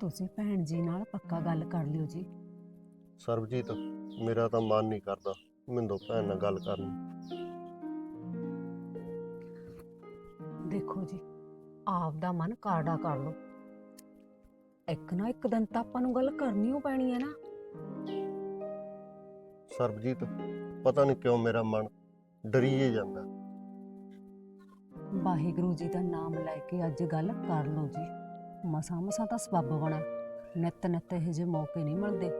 ਤੁਸੀਂ ਭੈਣ ਜੀ ਨਾਲ ਪੱਕਾ ਗੱਲ ਕਰ ਲਿਓ ਜੀ। ਸਰਬਜੀਤ ਮੇਰਾ ਤਾਂ ਮਨ ਨਹੀਂ ਕਰਦਾ ਮਿੰਦੋ ਭੈਣ ਨਾਲ ਗੱਲ ਕਰਨ ਨੂੰ। ਦੇਖੋ ਜੀ ਆਪ ਦਾ ਮਨ ਕਾਰਡਾ ਕਰ ਲਓ। ਇੱਕ ਨਾ ਇੱਕ ਦਿਨ ਤਾਂ ਆਪਾਂ ਨੂੰ ਗੱਲ ਕਰਨੀ ਓ ਪੈਣੀ ਹੈ ਨਾ। ਸਰਬਜੀਤ ਪਤਾ ਨਹੀਂ ਕਿਉਂ ਮੇਰਾ ਮਨ ਡਰੀਏ ਜਾਂਦਾ। ਵਾਹਿਗੁਰੂ ਜੀ ਦਾ ਨਾਮ ਲੈ ਕੇ ਅੱਜ ਗੱਲ ਕਰ ਲਓ ਜੀ। ਮਸਾਂ ਮਸਾਂ ਤਾਂ ਸਬੱਬ ਬਣਾ ਨਿੱਤ ਨਿੱਤ ਇਹੋ ਜਿਹੇ ਮੌਕੇ ਨਹੀਂ ਮਿਲਦੇ।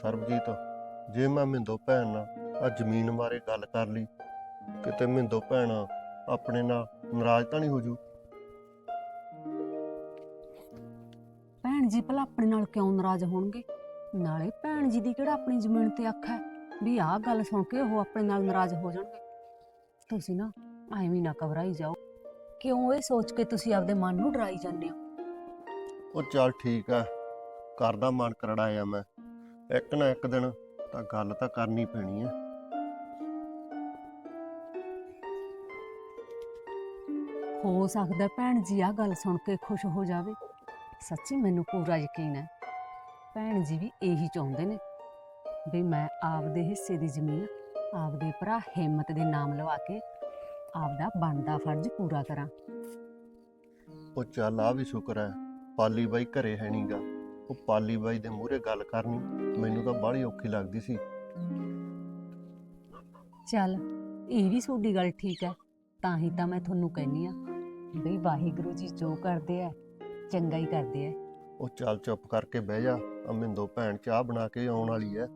ਸਰਬਜੀਤ ਜੇ ਮੈਂ ਮਿੰਦੋ ਭੈਣ ਨਾਲ ਆ ਜ਼ਮੀਨ ਬਾਰੇ ਗੱਲ ਕਰ ਲਈ ਕਿਤੇ ਮਿੰਦੋ ਭੈਣ ਆਪਣੇ ਨਾਲ ਨਾਰਾਜ਼ ਤਾਂ ਨਹੀਂ ਹੋ ਜੂ? ਭੈਣ ਜੀ ਭਲਾ ਆਪਣੇ ਨਾਲ ਕਿਉਂ ਨਾਰਾਜ਼ ਹੋਣਗੇ? ਨਾਲੇ ਭੈਣ ਜੀ ਦੀ ਕਿਹੜਾ ਆਪਣੀ ਜ਼ਮੀਨ ਤੇ ਅੱਖ ਹੈ? ਵੀ ਆਹ ਗੱਲ ਸੁਣ ਕੇ ਉਹ ਆਪਣੇ ਨਾਲ ਨਾਰਾਜ਼ ਹੋ ਜਾਣਗੇ। ਤੁਸੀਂ ਨਾ ਐਵੇਂ ਨਾ ਘਬਰਾਈ ਜਾਓ। ਕਿਉਂ ਇਹ ਸੋਚ ਕੇ ਤੁਸੀਂ ਆਪਦੇ ਮਨ ਨੂੰ ਡਰਾਈ ਜਾਂਦੇ ਹੋ? ਉਹ ਚੱਲ ਠੀਕ ਆ ਕਰਦਾ ਮਨ ਕਰੜਾਇਆ ਮੈਂ। ਇੱਕ ਨਾ ਇੱਕ ਦਿਨ ਤਾਂ ਗੱਲ ਤਾਂ ਕਰਨੀ ਪੈਣੀ ਆ। ਹੋ ਸਕਦਾ ਭੈਣ ਜੀ ਆ ਗੱਲ ਸੁਣ ਕੇ ਖੁਸ਼ ਹੋ ਜਾਵੇ। ਸੱਚੀ ਮੈਨੂੰ ਪੂਰਾ ਯਕੀਨ ਹੈ। ਭੈਣ ਜੀ ਵੀ ਇਹੀ ਚਾਹੁੰਦੇ ਨੇ ਵੀ ਮੈਂ ਆਪਦੇ ਹਿੱਸੇ ਦੀ ਜ਼ਮੀਨ ਆਪਦੇ ਭਰਾ ਹਿੰਮਤ ਦੇ ਨਾਮ ਲਵਾ ਕੇ ਆਪਦਾ ਬਣਦਾ ਫਰਜ਼ ਪੂਰਾ ਕਰਾਂ। ਉਹ ਚੱਲ ਆ ਵੀ ਸ਼ੁਕਰ ਹੈ ਪਾਲੀ ਬਾਈ ਘਰੇ ਹੈ ਨਹੀਂਗਾ ਉਹ ਪਾਲੀ ਬਾਈ ਦੇ ਮੂਹਰੇ ਗੱਲ ਕਰਨੀ ਮੈਨੂੰ ਤਾਂ ਬਾਹਲੀ ਔਖੀ ਲੱਗਦੀ ਸੀ। ਚੱਲ ਇਹ ਵੀ ਤੁਹਾਡੀ ਗੱਲ ਠੀਕ ਹੈ ਤਾਂ ਹੀ ਤਾਂ ਮੈਂ ਤੁਹਾਨੂੰ ਕਹਿੰਨੀ ਆ ਬਈ ਵਾਹਿਗੁਰੂ ਜੀ ਜੋ ਕਰਦੇ ਆ ਚੰਗਾ ਹੀ ਕਰਦੇ ਆ ਉਹ ਚੱਲ ਚੁੱਪ ਕਰਕੇ ਬਹਿ ਜਾ ਅਮਿੰਦੋ ਭੈਣ ਚਾਹ ਬਣਾ ਕੇ ਆਉਣ ਵਾਲੀ ਐ।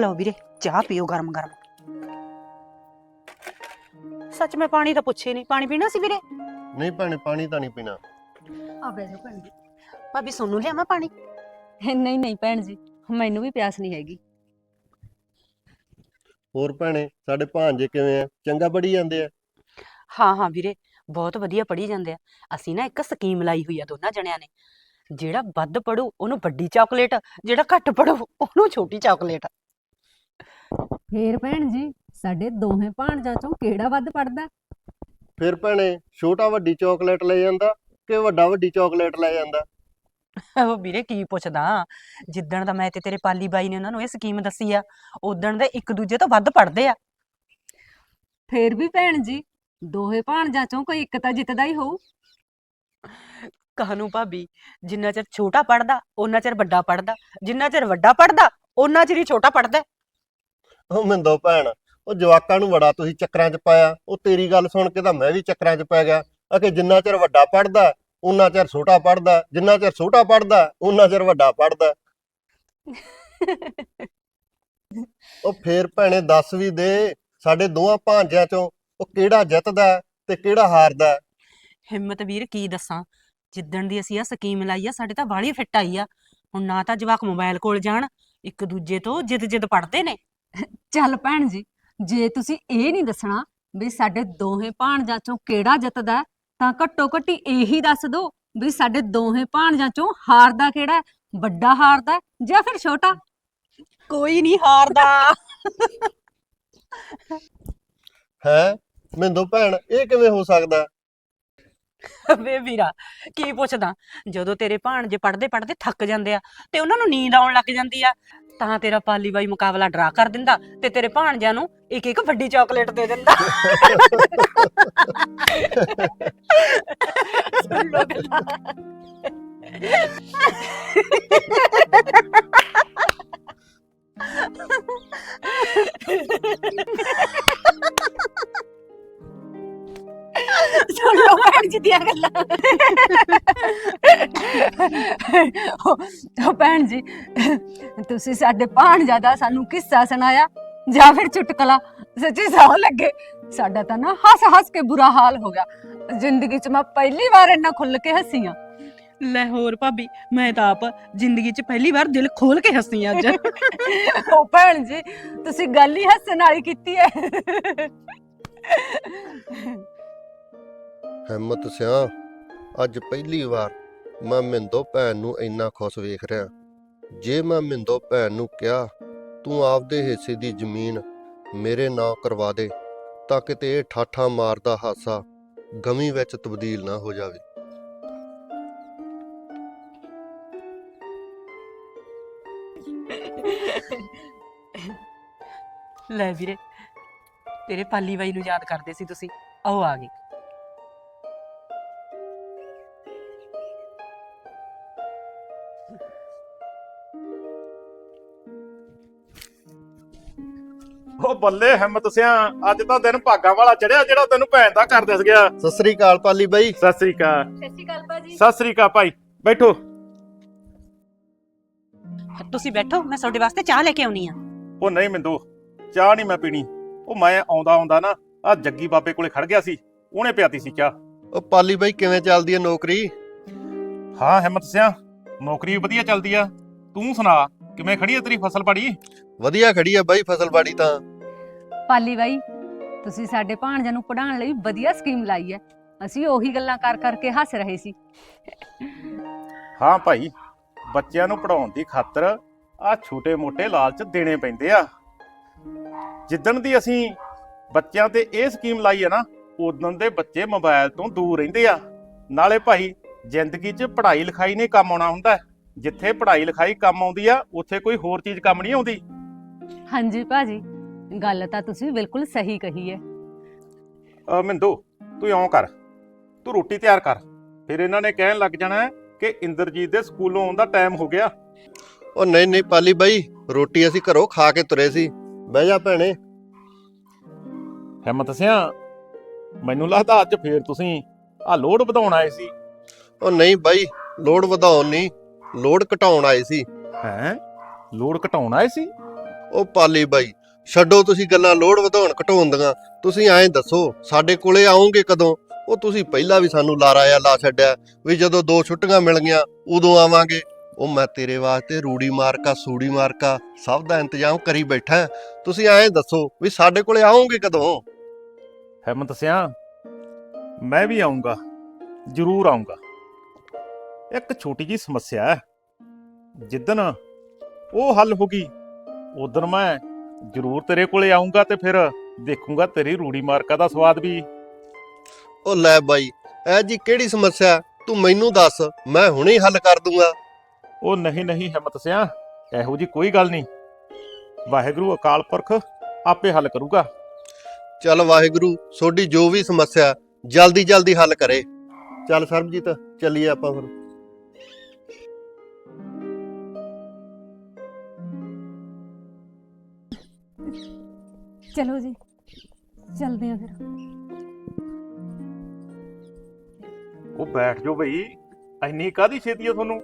ਲਓ ਵੀਰੇ ਚਾਹ ਪੀਓ ਗਰਮ ਗਰਮ। ਸੱਚ ਮੈਂ ਪਾਣੀ ਤਾਂ ਪੁੱਛੇ ਨਹੀਂ ਪਾਣੀ ਪੀਣਾ ਸੀ ਵੀਰੇ? ਨਹੀਂ ਭੈਣੇ ਪਾਣੀ ਤਾਂ ਨਹੀਂ ਪੀਣਾ। ਆ ਬੈਜੋ ਭੈਣ ਜੀ। ਭਾਬੀ ਸੋਨੂੰ ਲਿਆਵਾਂ ਪਾਣੀ? ਨਹੀਂ ਨਹੀਂ ਭੈਣ ਜੀ ਮੈਨੂੰ ਵੀ ਪਿਆਸ ਨਹੀਂ ਹੈਗੀ। ਹੋਰ ਭੈਣੇ ਸਾਡੇ ਭਾਂਜੇ ਕਿਵੇਂ ਆ? ਚੰਗਾ ਪੜੀ ਜਾਂਦੇ ਆ? ਹਾਂ ਹਾਂ ਵੀਰੇ ਬਹੁਤ ਵਧੀਆ ਪੜੀ ਜਾਂਦੇ ਆ। ਅਸੀਂ ਨਾ ਇੱਕ ਸਕੀਮ ਲਾਈ ਹੋਈ ਆ ਦੋਨਾਂ ਜਣਿਆਂ ਨੇ। ਜਿਹੜਾ ਵੱਧ ਪੜੂ ਉਹਨੂੰ ਵੱਡੀ ਚਾਕਲੇਟ ਜਿਹੜਾ ਘੱਟ ਪੜੂ ਉਹਨੂੰ ਛੋਟੀ ਚਾਕਲੇਟ। ਫੇਰ ਭੈਣ ਜੀ ਸਾਡੇ ਦੋਹੇ ਭਾਣਜਾਂ ਚੋਂ ਕਿਹੜਾ ਵੱਧ ਪੜਦਾ ਫਿਰ ਭੈਣੇ ਛੋਟਾ ਵੱਡੀ ਚਾਕਲੇਟ ਲੈ ਜਾਂਦਾ ਕਿ ਵੱਡਾ ਵੱਡੀ ਚਾਕਲੇਟ ਲੈ ਜਾਂਦਾ? ਉਹ ਵੀਰੇ ਕੀ ਪੁੱਛਦਾ? ਜਿੱਦਣ ਦਾ ਮੈਂ ਤੇ ਤੇਰੇ ਪਾਲੀ ਬਾਈ ਨੇ ਉਹਨਾਂ ਨੂੰ ਇਹ ਸਕੀਮ ਦੱਸੀ ਆ ਉਦਣ ਦੇ ਇੱਕ ਦੂਜੇ ਤੋਂ ਵੱਧ ਪੜਦੇ ਆ। ਫੇਰ ਵੀ ਭੈਣ ਜੀ ਦੋਹੇ ਭਾਣਜਾਂ ਚੋਂ ਕੋਈ ਇੱਕ ਤਾਂ ਜਿੱਤਦਾ ਹੀ ਹੋਊ। ਕਹਾਨੂੰ ਭਾਬੀ? ਜਿੰਨਾ ਚਿਰ ਛੋਟਾ ਪੜਦਾ ਉਹਨਾਂ ਚਿਰ ਵੱਡਾ ਪੜਦਾ ਜਿੰਨਾ ਚਿਰ ਵੱਡਾ ਪੜਦਾ ਉਹਨਾਂ ਚਿਰ ਹੀ ਛੋਟਾ ਪੜਦਾ ਉਹ ਮਿੰਦੋ ਭੈਣ, ਉਹ ਜਵਾਕਾਂ ਨੂੰ ਬੜਾ ਤੁਸੀਂ ਚੱਕਰਾਂ 'ਚ ਪਾਇਆ। ਉਹ ਤੇਰੀ ਗੱਲ ਸੁਣ ਕੇ ਤਾਂ ਮੈਂ ਵੀ ਚੱਕਰਾਂ 'ਚ ਪੈ ਗਿਆ। ਅਕੇ ਜਿੰਨਾ ਚਿਰ ਵੱਡਾ ਪੜਦਾ ਉਹਨਾਂ ਚਿਰ ਛੋਟਾ ਪੜਦਾ ਜਿੰਨਾ ਚਿਰ ਛੋਟਾ ਪੜਦਾ ਉਹਨਾਂ ਚਿਰ ਵੱਡਾ ਪੜਦਾ ਉਹ ਫੇਰ ਭੈਣੇ ਦੱਸ ਵੀ ਦੇ, ਸਾਡੇ ਦੋਹਾਂ ਭਾਂਜਿਆਂ 'ਚੋਂ ਉਹ ਕਿਹੜਾ ਜਿੱਤਦਾ ਤੇ ਕਿਹੜਾ ਹਾਰਦਾ? ਹਿੰਮਤ ਵੀਰ, ਕੀ ਦੱਸਾਂ? ਜਿੱਦਣ ਦੀ ਅਸੀਂ ਆ ਸਕੀਮ ਲਾਈ ਆ, ਸਾਡੇ ਤਾਂ ਬਾਹਲੀ ਫਿੱਟ ਆਈ ਆ। ਹੁਣ ਨਾ ਤਾਂ ਜਵਾਕ ਮੋਬਾਈਲ ਕੋਲ ਜਾਣ, ਇੱਕ ਦੂਜੇ ਤੋਂ ਜਿੱਦ ਜਿੱਦ ਪੜਦੇ ਨੇ। ਚੱਲ ਭੈਣ ਜੀ ਜੇ ਤੁਸੀਂ ਇਹ ਨਹੀਂ ਦੱਸਣਾ ਵੀ ਸਾਡੇ ਦੋਹੇ ਭਾਣਜਾਂ ਚੋਂ ਕਿਹੜਾ ਜਿੱਤਦਾ ਹੈ, ਤਾਂ ਘੱਟੋ ਘੱਟੀ ਇਹੀ ਦੱਸ ਦਿਓ ਵੀ ਸਾਡੇ ਦੋਹੇ ਭਾਣਜਾਂ ਚੋਂ ਹਾਰਦਾ ਕਿਹੜਾ ਹੈ? ਵੱਡਾ ਹਾਰਦਾ ਹੈ ਜਾਂ ਫਿਰ ਛੋਟਾ? ਕੋਈ ਨਹੀਂ ਹਾਰਦਾ। ਹੈ? ਮਿੰਦੋ ਭੈਣ ਇਹ ਕਿਵੇਂ ਹੋ ਸਕਦਾ ਵੇ ਵੀਰਾ ਕੀ ਪੁੱਛਦਾ? ਜਦੋਂ ਤੇਰੇ ਭਾਣਜੇ ਪੜਦੇ ਪੜਦੇ ਥੱਕ ਜਾਂਦੇ ਆ ਤੇ ਉਹਨਾਂ ਨੂੰ ਨੀਂਦ ਆਉਣ ਲੱਗ ਜਾਂਦੀ ਆ। ਤਾਂ ਤੇਰਾ ਪਾਲੀ ਬਾਈ ਮੁਕਾਬਲਾ ਡਰਾ ਕਰ ਦਿੰਦਾ ਤੇ ਤੇਰੇ ਭਾਣਜਿਆਂ ਨੂੰ ਇੱਕ ਇੱਕ ਵੱਡੀ ਚਾਕਲੇਟ ਦੇ ਦਿੰਦਾ। ਸੁਣ ਲੋ ਗੱਲਾਂ ਸੁਣ ਲੋ ਭੈਣ ਜੀ ਦੀਆਂ ਗੱਲਾਂ। ਉਹ ਭੈਣ ਜੀ ਤੁਸੀਂ ਸਾਡੇ ਭਾਣਜਾ ਦਾ ਸਾਨੂੰ ਕਿੱਸਾ ਸੁਣਾਇਆ? ਜਾਂ ਫਿਰ ਚੁਟਕਲਾ? ਸੱਚੀ ਸੌ ਲੱਗੇ। ਸਾਡਾ ਤਾਂ ਨਾ ਹੱਸ ਹੱਸ ਕੇ ਬੁਰਾ ਹਾਲ ਹੋ ਗਿਆ। ਜ਼ਿੰਦਗੀ 'ਚ ਮੈਂ ਪਹਿਲੀ ਵਾਰ ਇੰਨਾ ਖੁੱਲ ਕੇ ਹੱਸੀ ਆ। ਲੈ ਹੋਰ ਭਾਬੀ ਮੈਂ ਤਾਂ ਆਪ ਜ਼ਿੰਦਗੀ 'ਚ ਪਹਿਲੀ ਵਾਰ ਦਿਲ ਖੋਲ ਕੇ ਹੱਸੀ ਅੱਜ। ਉਹ ਭੈਣ ਜੀ ਤੁਸੀਂ ਗੱਲ ਹੀ ਹੱਸਣ ਵਾਲੀ ਕੀਤੀ ਹੈ ਹਿੰਮਤ ਸਿਆ ਅੱਜ ਪਹਿਲੀ ਵਾਰ। ਮੈਂ ਮਿੰਦੋ ਭੈਣ ਨੂੰ ਇੰਨਾ ਖੁਸ਼ ਵੇਖ ਰਿਹਾ। ਜੇ ਮੈਂ ਮਿੰਦੋ ਭੈਣ ਨੂੰ ਕਿਹਾ, ਤੂੰ ਆਪਦੇ ਹਿੱਸੇ ਦੀ ਜ਼ਮੀਨ ਮੇਰੇ ਨਾਂ ਕਰਵਾ ਦੇ, ਤਾਂ ਕਿਤੇ ਇਹ ਠਾਠਾ ਮਾਰਦਾ ਹਾਸਾ ਗਮੀ ਵਿੱਚ ਤਬਦੀਲ ਨਾ ਹੋ ਜਾਵੇ। ਲੈ ਵੀਰੇ, ਤੇਰੇ ਪਾਲੀ ਬਾਈ ਨੂੰ ਯਾਦ ਕਰਦੇ ਸੀ ਤੁਸੀਂ। ਆਓ ਆ ਗਏ। ਉਹ ਬੱਲੇ ਹਿੰਮਤ ਸਿਆ ਅੱਜ ਤਾਂ ਦਿਨ ਭਾਗਾਂ ਵਾਲਾ ਚੜਿਆ ਜਿਹੜਾ ਤੈਨੂੰ ਭੈਣ ਦਾ ਕਰ ਦਿਸ ਗਿਆ। ਸਤਿ ਸ੍ਰੀ ਅਕਾਲ ਪਾਲੀ ਬਾਈ। ਸਤਿ ਸ੍ਰੀ ਅਕਾਲ। ਸਤਿ ਸ਼੍ਰੀ ਅਕਾਲ ਭਾਜੀ। ਸਤਿ ਸ੍ਰੀ ਅਕਾਲ ਭਾਈ। ਬੈਠੋ। ਤੁਸੀਂ ਬੈਠੋ ਮੈਂ ਤੁਹਾਡੇ ਵਾਸਤੇ ਚਾਹ ਲੈ ਕੇ ਆਉਣੀ ਆ। ਉਹ ਨਹੀਂ ਮਿੰਦੂ ਚਾਹ ਨਹੀਂ ਮੈਂ ਪੀਣੀ। ਉਹ ਮੈਂ ਆਉਂਦਾ ਆਉਂਦਾ ਨਾ ਆ ਜੱਗੀ ਬਾਬੇ ਕੋਲੇ ਖੜ ਗਿਆ ਸੀ ਉਹਨੇ ਪਿਆਤੀ ਸੀ ਚਾਹ। ਉਹ ਪਾਲੀ ਬਾਈ ਕਿਵੇਂ ਚੱਲਦੀ ਹੈ ਨੌਕਰੀ? ਹਾਂ ਹਿੰਮਤ ਸਿਆ ਨੌਕਰੀ ਵਧੀਆ ਚੱਲਦੀ ਆ। ਤੂੰ ਸੁਣਾ ਕਿਵੇਂ ਖੜੀ ਆ ਤੇਰੀ ਫਸਲ ਬਾੜੀ? ਵਧੀਆ ਖੜੀ ਹੈ ਬਾਈ ਫਸਲਬਾੜੀ ਤਾਂ। ਪਾਲੀ ਬਾਈ ਤੁਸੀਂ ਸਾਡੇ ਭਾਣਜਾ ਨੂੰ ਪੜਾਉਣ ਲਈ ਵਧੀਆ ਸਕੀਮ ਲਾਈ ਹੈ ਅਸੀਂ ਉਹੀ ਗੱਲਾਂ ਕਰ ਕਰਕੇ ਹੱਸ ਰਹੇ ਸੀ। ਹਾਂ ਭਾਈ ਬੱਚਿਆਂ ਨੂੰ ਪੜਾਉਣ ਦੀ ਖਾਤਰ ਆ ਛੋਟੇ-ਮੋਟੇ ਲਾਲਚ ਦੇਣੇ ਪੈਂਦੇ ਆ। ਜਿੱਦਣ ਦੀ ਅਸੀਂ ਬੱਚਿਆਂ ਤੇ ਇਹ ਸਕੀਮ ਲਾਈ ਆ ਨਾ ਉਦੋਂ ਦੇ ਬੱਚੇ ਮੋਬਾਈਲ ਤੋਂ ਦੂਰ ਰਹਿੰਦੇ ਆ। ਨਾਲੇ ਭਾਈ ਜ਼ਿੰਦਗੀ 'ਚ ਪੜ੍ਹਾਈ ਲਿਖਾਈ ਨੇ ਕੰਮ ਆਉਣਾ ਹੁੰਦਾ। ਹੈ। ਜਿੱਥੇ ਪੜ੍ਹਾਈ ਲਿਖਾਈ ਕੰਮ ਆਉਂਦੀ ਆ ਉੱਥੇ ਕੋਈ ਹੋਰ ਚੀਜ਼ ਕੰਮ ਨਹੀਂ ਆਉਂਦੀ। ਹਾਂਜੀ ਭਾਜੀ ਗੱਲ ਤਾਂ ਤੁਸੀਂ ਬਿਲਕੁਲ ਸਹੀ ਕਹੀ ਹੈ। ਅ ਮਿੰਦੂ ਤੂੰ ਇਉਂ ਕਰ। ਤੂੰ ਰੋਟੀ ਤਿਆਰ ਕਰ। ਫਿਰ ਇਹਨਾਂ ਨੇ ਕਹਿਣ ਲੱਗ ਜਾਣਾ ਹੈ ਕਿ ਇੰਦਰਜੀਤ ਦੇ ਸਕੂਲੋਂ ਆਉਣ ਦਾ ਟਾਈਮ ਹੋ ਗਿਆ। ਉਹ ਨਹੀਂ ਨਹੀਂ ਪਾਲੀ ਬਾਈ ਰੋਟੀ ਅਸੀਂ ਘਰੋਂ ਖਾ ਕੇ ਤੁਰੇ ਸੀ। ਬਹਿ ਜਾ ਭੈਣੇ। ਹਿੰਮਤ ਸਿਆ ਮੈਨੂੰ ਲੱਗਦਾ ਅੱਜ ਫੇਰ ਤੁਸੀਂ ਆ ਲੋਡ ਵਧਾਉਣ ਆਏ ਸੀ। ਉਹ ਨਹੀਂ ਬਾਈ ਲੋਡ ਵਧਾਉਣ ਨਹੀਂ ਲੋਡ ਘਟਾਉਣ ਆਏ ਸੀ। ਹੈਂ? ਲੋਡ ਘਟਾਉਣ ਆਏ ਸੀ? ਉਹ ਪਾਲੀ ਬਾਈ ਛੱਡੋ ਤੁਸੀਂ ਗੱਲਾਂ ਲੋਡ ਵਧਾਉਣ ਘਟਾਉਣ ਦੀਆਂ। ਤੁਸੀਂ ਐਂ ਦੱਸੋ, ਸਾਡੇ ਕੋਲੇ ਆਓਗੇ ਕਦੋਂ? ਉਹ ਤੁਸੀਂ ਪਹਿਲਾਂ ਵੀ ਸਾਨੂੰ ਲਾਰਾ ਆ ਲਾ ਛੱਡਿਆ ਵੀ ਜਦੋਂ ਦੋ ਛੁੱਟੀਆਂ ਮਿਲ ਗਈਆਂ, ਉਦੋਂ ਆਵਾਂਗੇ। ਉਹ ਮੈਂ ਤੇਰੇ ਵਾਸਤੇ ਰੂੜੀ ਮਾਰਕਾ, ਸੂੜੀ ਮਾਰਕਾ ਸਭ ਦਾ ਇੰਤਜ਼ਾਮ ਕਰੀ ਬੈਠਾ ਤੁਸੀਂ ਐਂ ਦੱਸੋ ਵੀ ਸਾਡੇ ਕੋਲੇ ਆਓਗੇ ਕਦੋਂ? ਹਿੰਮਤ ਸਿਆ, ਮੈਂ ਵੀ ਆਉਂਗਾ, ਜ਼ਰੂਰ ਆਉਂਗਾ। ਇੱਕ ਛੋਟੀ ਜੀ ਸਮੱਸਿਆ ਹੈ। ਜਿੱਦਣ ਉਹ ਹੱਲ ਹੋ ਗਈ, ਉਦੋਂ ਮੈਂ ਜ਼ਰੂਰ ਤੇਰੇ ਕੋਲੇ ਆਉਂਗਾ ਤੇ ਫਿਰ ਦੇਖੂੰਗਾ ਤੇਰੀ ਰੂੜੀ ਮਾਰਕਾ ਦਾ ਸਵਾਦ ਵੀ। ਉਹ ਲੈ ਬਾਈ ਐ ਜੀ ਕਿਹੜੀ ਸਮੱਸਿਆ ਤੂੰ ਮੈਨੂੰ ਦੱਸ ਮੈਂ ਹੁਣੇ ਹੀ ਹੱਲ ਕਰ ਦੂੰਗਾ। ਉਹ ਨਹੀਂ ਨਹੀਂ ਹਿੰਮਤ ਸਿਆ ਇਹੋ ਜੀ ਕੋਈ ਗੱਲ ਨਹੀਂ। ਵਾਹਿਗੁਰੂ ਅਕਾਲ ਪੁਰਖ ਆਪੇ ਹੱਲ ਕਰੂਗਾ। ਚੱਲ ਵਾਹਿਗੁਰੂ ਤੁਹਾਡੀ ਜੋ ਵੀ ਸਮੱਸਿਆ ਜਲਦੀ ਜਲਦੀ ਹੱਲ ਕਰੇ। ਚੱਲ ਸਰਬਜੀਤ ਚੱਲੀਏ ਆਪਾਂ ਫਿਰ ਚਲੋ ਜੀ ਚਲਦੇ ਆ ਫਿਰ। ਉਹ ਬੈਠ ਜਾਓ ਬਈ ਇੰਨੀ ਕਾਦੀ ਛੇਤੀ ਆ ਤੁਹਾਨੂੰ?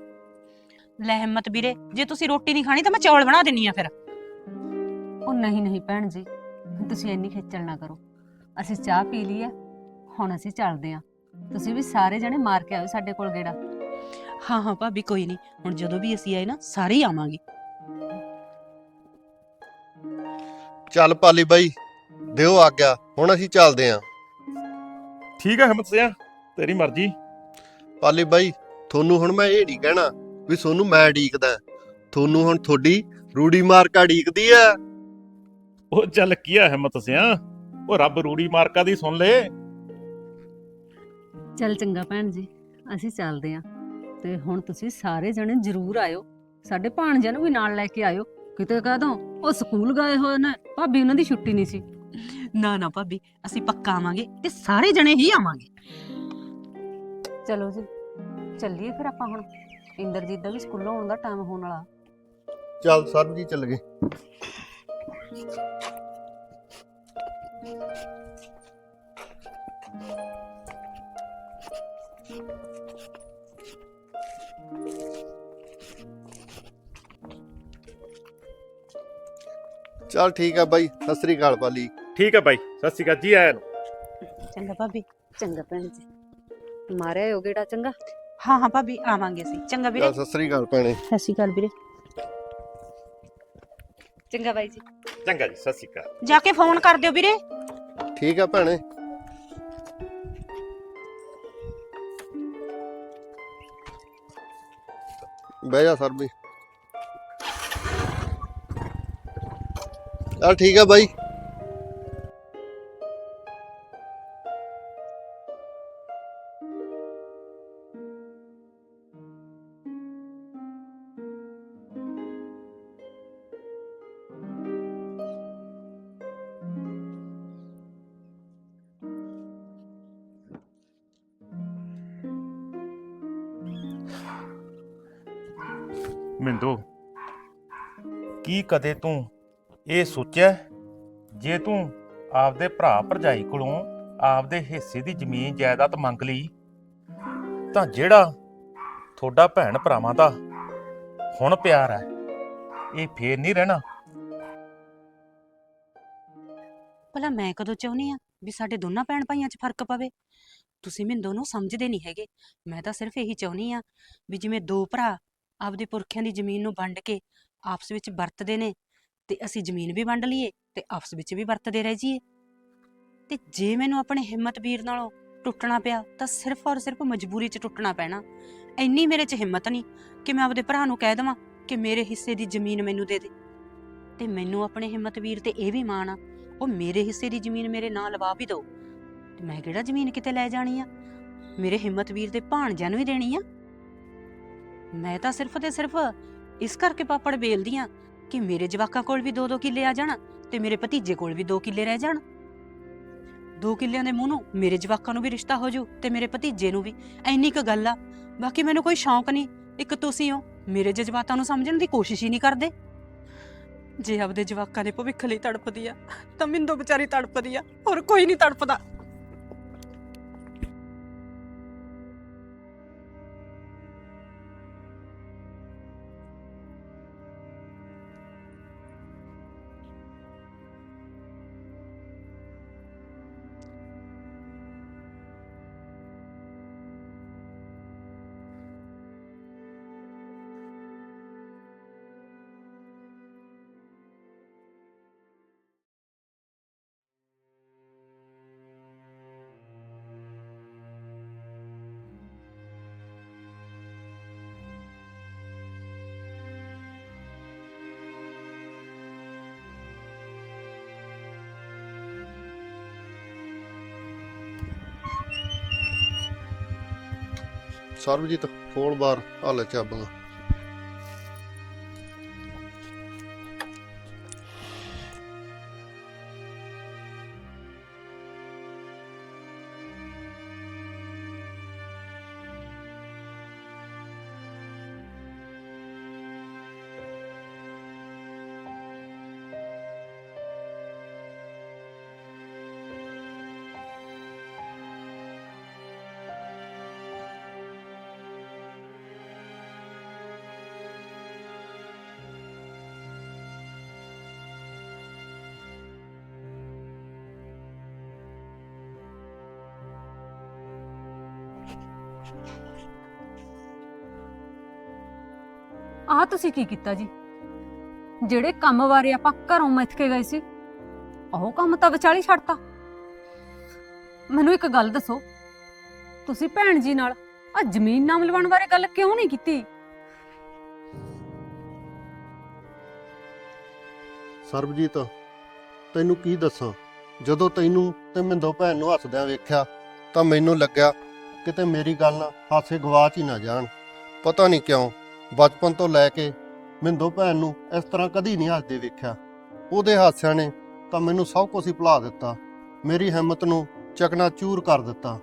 ਲੈ ਹਿੰਮਤ ਵੀਰੇ ਜੇ ਤੁਸੀਂ ਰੋਟੀ ਨਹੀਂ ਖਾਣੀ ਤਾਂ ਮੈਂ ਚੌਲ ਬਣਾ ਦਿੰਨੀ ਆ ਫਿਰ। ਉਹ ਨਹੀਂ ਨਹੀਂ ਭੈਣ ਜੀ ਤੁਸੀਂ ਇੰਨੀ ਖੇਚਲ ਨਾ ਕਰੋ। ਅਸੀਂ ਚਾਹ ਪੀ ਲਈ ਹੈ ਹੁਣ ਅਸੀਂ ਚੱਲਦੇ ਹਾਂ। ਤੁਸੀਂ ਵੀ ਸਾਰੇ ਜਣੇ ਮਾਰ ਕੇ ਆਓ ਸਾਡੇ ਕੋਲ ਗੇੜਾ। ਹਾਂ ਹਾਂ ਭਾਬੀ ਕੋਈ ਨਹੀਂ ਹੁਣ ਜਦੋਂ ਵੀ ਅਸੀਂ ਆਏ ਨਾ ਸਾਰੇ ਹੀ ਆਵਾਂਗੇ। ਚੱਲ ਪਾਲੀ ਬਾਈ ਦਿਓ ਆਗਿਆ ਹੁਣ ਅਸੀਂ ਚੱਲਦੇ ਆਂ। ਠੀਕ ਹੈ ਹਿੰਮਤ ਸਿਆ ਤੇਰੀ ਮਰਜ਼ੀ। ਪਾਲੀ ਬਾਈ ਤੁਹਾਨੂੰ ਹੁਣ ਮੈਂ ਇਹ ਨਹੀਂ ਕਹਿਣਾ ਵੀ ਤੁਹਾਨੂੰ ਮੈਂ ਢੀਕਦਾ ਤੁਹਾਨੂੰ ਹੁਣ ਤੁਹਾਡੀ ਰੂੜੀ ਮਾਰਕਾ ਢੀਕਦੀ ਆ ਉਹ ਚੱਲ ਕੀ ਆ ਹਿੰਮਤ ਸਿਆ ਉਹ ਰੱਬ ਰੂੜੀ ਮਾਰਕਾ ਦੀ ਸੁਣ ਲੇ। ਚੱਲ ਚੰਗਾ ਭੈਣ ਜੀ ਅਸੀਂ ਚੱਲਦੇ ਹਾਂ ਤੇ ਹੁਣ ਤੁਸੀਂ ਸਾਰੇ ਜਣੇ ਜ਼ਰੂਰ ਆਇਓ ਸਾਡੇ ਭਾਣਜਿਆਂ ਨੂੰ ਵੀ ਨਾਲ ਲੈ ਕੇ ਆਇਓ। ਕਿਤੇ ਕਹਿ ਦੋ ਉਹ ਸਕੂਲ ਗਏ ਹੋਏ ਨੇ ਭਾਬੀ ਉਹਨਾਂ ਦੀ ਛੁੱਟੀ ਨਹੀਂ ਸੀ। ਨਾ ਨਾ ਭਾਬੀ ਅਸੀਂ ਪੱਕਾ ਆਵਾਂਗੇ ਤੇ ਸਾਰੇ ਜਣੇ ਹੀ ਆਵਾਂਗੇ। ਚਲੋ ਜੀ ਚੱਲੀਏ ਫਿਰ ਆਪਾਂ ਹੁਣ। ਇੰਦਰਜੀਤ ਦਾ ਵੀ ਸਕੂਲੋਂ ਆਉਣ ਦਾ ਟਾਈਮ ਹੋਣ ਵਾਲਾ। ਚੱਲ ਸਰਬਜੀਤ ਚੱਲ ਗਏ। ਚੱਲ ਠੀਕ ਆ ਬਾਈ ਸਤਿ ਸ੍ਰੀ ਅਕਾਲ ਪਾਲੀ। ਠੀਕ ਹੈ ਬਾਈ ਸਤਿ ਸ਼੍ਰੀ ਅਕਾਲ ਜੀ ਆਇਆਂ ਨੂੰ। ਚੰਗਾ ਭਾਬੀ ਚੰਗਾ ਭੈਣ ਜੀ। ਮਾਰਿਆ ਹੋ ਗੇੜਾ ਚੰਗਾ? ਹਾਂ ਹਾਂ ਭਾਬੀ ਆਵਾਂਗੇ ਅਸੀਂ। ਚੰਗਾ ਵੀਰੇ। ਚੱਲ ਸਤਿ ਸ੍ਰੀ ਅਕਾਲ ਭੈਣੇ। ਸਤਿ ਸ਼੍ਰੀ ਅਕਾਲ ਵੀਰੇ। ਚੰਗਾ ਬਾਈ ਜੀ। ਚੰਗਾ ਜੀ ਸਤਿ ਸ਼੍ਰੀ ਅਕਾਲ। ਜਾ ਕੇ ਫੋਨ ਕਰ ਦਿਓ ਵੀਰੇ। ਠੀਕ ਆ ਭੈਣੇ। ਬਹਿ ਜਾ ਸਰ ਵੀ ਚਲ ਠੀਕ ਆ ਬਾਈ। ਮਿੰਦੋ ਕੀ ਕਦੇ ਤੂੰ ਇਹ ਸੋਚਿਆ, ਜੇ ਤੂੰ ਆਪਦੇ ਭਰਾ ਭਰਜਾਈ ਕੋਲੋਂ ਆਪਦੇ ਹਿੱਸੇ ਦੀ ਜ਼ਮੀਨ ਜਾਇਦਾਦ ਮੰਗ ਲਈ, ਤਾਂ ਜਿਹੜਾ ਤੁਹਾਡਾ ਭੈਣ ਭਰਾਵਾਂ ਦਾ ਹੁਣ ਪਿਆਰ ਹੈ, ਇਹ ਫੇਰ ਨਹੀਂ ਰਹਿਣਾ। ਭਲਾ ਮੈਂ ਕਦੋਂ ਚਾਹੁੰਦੀ ਆ ਵੀ ਸਾਡੇ ਦੋਨਾਂ ਭੈਣ ਭਾਈਆਂ 'ਚ ਫ਼ਰਕ ਪਵੇ? ਤੁਸੀਂ ਮੈਨੂੰ ਨੂੰ ਸਮਝਦੇ ਨਹੀਂ ਹੈਗੇ। ਮੈਂ ਤਾਂ ਸਿਰਫ ਇਹੀ ਚਾਹੁੰਦੀ ਆ ਵੀ ਜਿਵੇਂ ਦੋ ਭਰਾ ਆਪਦੇ ਪੁਰਖਿਆਂ ਦੀ ਜ਼ਮੀਨ ਨੂੰ ਵੰਡ ਕੇ ਆਪਸ ਵਿੱਚ ਵਰਤਦੇ ਨੇ ਤੇ ਅਸੀਂ ਜ਼ਮੀਨ ਵੀ ਵੰਡ ਲਈਏ ਤੇ ਆਪਸ ਵਿੱਚ ਵੀ ਵਰਤਦੇ ਰਹਿ ਜਾਈਏ। ਤੇ ਜੇ ਮੈਨੂੰ ਆਪਣੇ ਹਿੰਮਤ ਵੀਰ ਨਾਲੋਂ ਟੁੱਟਣਾ ਪਿਆ, ਤਾਂ ਸਿਰਫ ਔਰ ਸਿਰਫ ਮਜਬੂਰੀ 'ਚ ਟੁੱਟਣਾ ਪੈਣਾ। ਇੰਨੀ ਮੇਰੇ 'ਚ ਹਿੰਮਤ ਨਹੀਂ ਕਿ ਮੈਂ ਆਪਦੇ ਭਰਾ ਨੂੰ ਕਹਿ ਦੇਵਾਂ ਕਿ ਮੇਰੇ ਹਿੱਸੇ ਦੀ ਜ਼ਮੀਨ ਮੈਨੂੰ ਦੇ ਦੇ। ਤੇ ਮੈਨੂੰ ਆਪਣੇ ਹਿੰਮਤ ਵੀਰ ਤੇ ਇਹ ਵੀ ਮਾਣ ਆ, ਉਹ ਮੇਰੇ ਹਿੱਸੇ ਦੀ ਜ਼ਮੀਨ ਮੇਰੇ ਨਾਂ ਲਵਾ ਵੀ ਦੋ ਤੇ ਮੈਂ ਕਿਹੜਾ ਜ਼ਮੀਨ ਕਿਤੇ ਲੈ ਜਾਣੀ ਆ? ਮੇਰੇ ਹਿੰਮਤ ਵੀਰ ਦੇ ਭਾਣਜਿਆਂ ਨੂੰ ਹੀ ਦੇਣੀ ਆ? ਮੈਂ ਤਾਂ ਸਿਰਫ ਤੇ ਸਿਰਫ ਇਸ ਕਰਕੇ ਪਾਪੜ ਵੇਲਦੀ ਆ ਕਿ ਮੇਰੇ ਜਵਾਕਾਂ ਕੋਲ ਵੀ ਦੋ ਦੋ ਕਿੱਲੇ ਆ ਜਾਣ ਤੇ ਮੇਰੇ ਭਤੀਜੇ ਕੋਲ ਵੀ ਦੋ ਕਿੱਲੇ ਰਹਿ ਜਾਣ। ਦੋ ਕਿੱਲਿਆਂ ਦੇ ਮੂੰਹ ਨੂੰ ਮੇਰੇ ਜਵਾਕਾਂ ਨੂੰ ਵੀ ਰਿਸ਼ਤਾ ਹੋ ਜੂ ਤੇ ਮੇਰੇ ਭਤੀਜੇ ਨੂੰ ਵੀ। ਐਨੀ ਕੁ ਗੱਲ ਆ। ਬਾਕੀ ਮੈਨੂੰ ਕੋਈ ਸ਼ੌਂਕ ਨਹੀਂ। ਇੱਕ ਤੁਸੀਂ ਹੋ, ਮੇਰੇ ਜਜ਼ਬਾਤਾਂ ਨੂੰ ਸਮਝਣ ਦੀ ਕੋਸ਼ਿਸ਼ ਹੀ ਨਹੀਂ ਕਰਦੇ। ਜੇ ਆਪਦੇ ਜਵਾਕਾਂ ਦੇ ਭਵਿੱਖ ਲਈ ਤੜਪਦੀ ਆ, ਤਾਂ ਮਿੰਦੋ ਵਿਚਾਰੀ ਤੜਪਦੀ ਆ। ਹੋਰ ਕੋਈ ਨਹੀਂ ਤੜਪਦਾ ਸਰਬਜੀਤ ਫੋਨ ਬਾਰ ਹਾਲੇ ਚਾਬਾਂ ਆਹ ਤੁਸੀਂ ਕੀ ਕੀਤਾ ਜੀ? ਜਿਹੜੇ ਕੰਮ ਬਾਰੇ ਆਪਾਂ ਘਰੋਂ ਮਿੱਥ ਕੇ ਗਏ ਸੀ, ਉਹ ਕੰਮ ਤਾਂ ਵਿਚਾਲੀ ਛੱਡਤਾ। ਮੈਨੂੰ ਇੱਕ ਗੱਲ ਦੱਸੋ, ਤੁਸੀਂ ਭੈਣ ਜੀ ਨਾਲ ਆ ਜ਼ਮੀਨ ਨਾਮ ਲਵਾਉਣ ਬਾਰੇ ਗੱਲ ਕਿਉਂ ਨਹੀਂ ਕੀਤੀ? ਸਰਬਜੀਤ, ਤੈਨੂੰ ਕੀ ਦੱਸਾਂ? ਜਦੋਂ ਤੈਨੂੰ ਤੇ ਮਿੰਦੋ ਭੈਣ ਨੂੰ ਹੱਸਦਿਆਂ ਵੇਖਿਆ, ਤਾਂ ਮੈਨੂੰ ਲੱਗਿਆ ਕਿਤੇ ਮੇਰੀ ਗੱਲ ਨਾ ਹਾਸੇ ਗਵਾਚ ਹੀ ਨਾ ਜਾਣ। ਪਤਾ ਨਹੀਂ ਕਿਉਂ ਬਚਪਨ ਤੋਂ ਲੈ ਕੇ ਮਿੰਦੋ ਭੈਣ ਨੂੰ ਇਸ ਤਰ੍ਹਾਂ ਕਦੀ ਨਹੀਂ ਹੱਸਦੇ ਵੇਖਿਆ। ਉਹਦੇ ਹਾਸਿਆਂ ਨੇ ਤਾਂ ਮੈਨੂੰ ਸਭ ਕੁਝ ਹੀ ਭੁਲਾ ਦਿੱਤਾ। ਮੇਰੀ ਹਿੰਮਤ ਨੂੰ ਚਕਨਾ ਚੂਰ ਕਰ ਦਿੱਤਾ।